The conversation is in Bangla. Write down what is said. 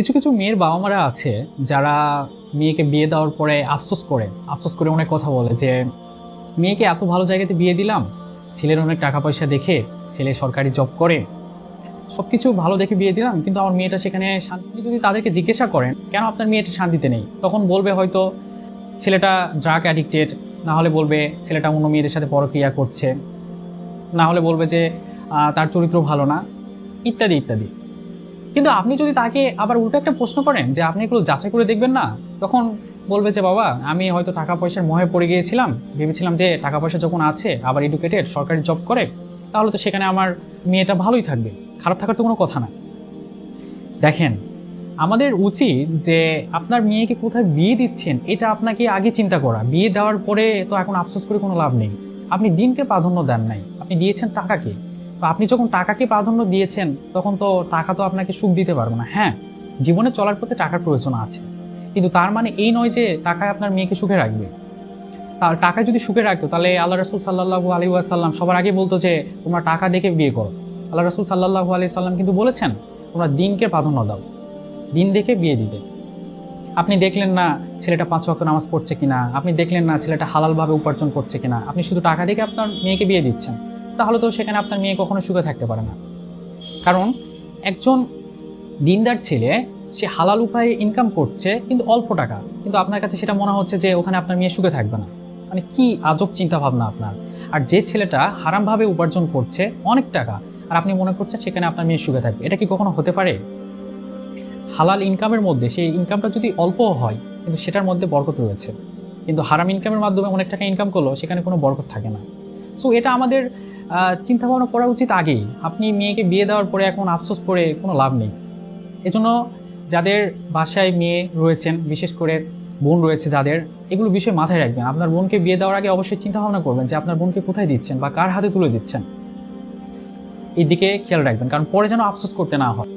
কিছু কিছু মেয়ের বাবা মারা আছে যারা মেয়েকে বিয়ে দেওয়ার পরে আফসোস করে আফসোস করে অনেক কথা বলে যে, মেয়েকে এত ভালো জায়গাতে বিয়ে দিলাম? ছেলের অনেক টাকা পয়সা দেখে ছেলে সরকারি জব করে। সব কিছু ভালো দেখে বিয়ে দিলাম, কিন্তু আমার মেয়েটা সেখানে শান্তি যদি তাদেরকে জিজ্ঞাসা করেন, কেন আপনার মেয়েটা শান্তিতে নেই? তখন বলবে হয়তো, ছেলেটা ড্রাগ অ্যাডিক্টেড না হলে বলবে, ছেলেটা অন্য মেয়েদের সাথে পরক্রিয়া করছে। না হলে বলবে যে তার চরিত্র ভালো না। ইত্যাদি ইত্যাদি। কিন্তু আপনি যদি তাকে আবার উল্টো একটা প্রশ্ন করেন যে আপনি এগুলো যাচাই করে দেখবেন না, তখন বলবে যে, বাবা, আমি হয়তো টাকা পয়সার মোহে পড়ে গিয়েছিলাম। ভেবেছিলাম যে টাকা পয়সা যখন আছে, আবার এডুকেটেড সরকারি জব করে, তাহলে তো সেখানে আমার মেয়েটা ভালোই থাকবে। খারাপ থাকার তো কোনো কথা না। দেখেন, আমাদের উচিত যে আপনার মেয়েকে কোথায় বিয়ে দিচ্ছেন, এটা আপনাকে আগে চিন্তা করা। বিয়ে দেওয়ার পরে তো এখন আফসোস করে কোনো লাভ নেই। আপনি দিনকে প্রাধান্য দেন নাই। আপনি দিয়েছেন টাকাকে। তো আপনি যখন টাকাকে প্রাধান্য দিয়েছেন, তখন তো টাকা তো আপনাকে সুখ দিতে পারবে না। হ্যাঁ জীবনে চলার পথে টাকার প্রয়োজন আছে। কিন্তু তার মানে এই নয় যে টাকায় আপনার মেয়েকে সুখে রাখবে। আর টাকা যদি সুখে রাখতো, তাহলে আল্লাহ রসুল সাল্লাহু আলী আসাল্লাম সবার আগে বলতো যে, তোমরা টাকা দেখে বিয়ে করো। আল্লাহ রসুল সাল্লাহু আলি সাল্লাম কিন্তু বলেছেন, তোমরা দিনকে প্রাধান্য দাও। দিন দেখে বিয়ে দিতে। আপনি দেখলেন না ছেলেটা পাঁচ ওয়াক্ত নামাজ পড়ছে কিনা? আপনি দেখলেন না ছেলেটা হালালভাবে উপার্জন করছে কিনা? আপনি শুধু টাকা দেখে আপনার মেয়েকে বিয়ে দিচ্ছেন। তাহলে তো সেখানে আপনার মেয়ে কখনো সুখে থাকতে পারে না। কারণ একজন দিনদার ছেলে, সে হালাল উপায়ে ইনকাম করছে, কিন্তু অল্প টাকা। কিন্তু আপনার কাছে সেটা মনে হচ্ছে যে ওখানে আপনার মেয়ে সুখে থাকবে না। মানে কি আজব চিন্তা ভাবনা আপনার। আর যে ছেলেটা হারামভাবে উপার্জন করছে অনেক টাকা, আর আপনি মনে করছেন সেখানে আপনার মেয়ে সুখে থাকবে। এটা কি কখনো হতে পারে? হালাল ইনকামের মধ্যে, সেই ইনকামটা যদি অল্প হয়, কিন্তু সেটার মধ্যে বরকত রয়েছে। কিন্তু হারাম ইনকামের মাধ্যমে অনেক টাকা ইনকাম করল সেখানে কোনো বরকত থাকে না। সো এটা আমাদের চিন্তা ভাবনা করা উচিত আগেই। আপনি মেয়েকে বিয়ে দেওয়ার পরে এখন আফসোস করে কোনো লাভ নেই। এজন্য যাদের বাসায় মেয়ে রয়েছেন, বিশেষ করে বোন রয়েছে যাদের, এগুলো বিষয় মাথায় রাখবেন। আপনার বোনকে বিয়ে দেওয়ার আগে অবশ্যই চিন্তা ভাবনা করবেন যে আপনার বোনকে কোথায় দিচ্ছেন বা কার হাতে তুলে দিচ্ছেন। এই দিকে খেয়াল রাখবেন, কারণ পরে যেন আফসোস করতে না হয়।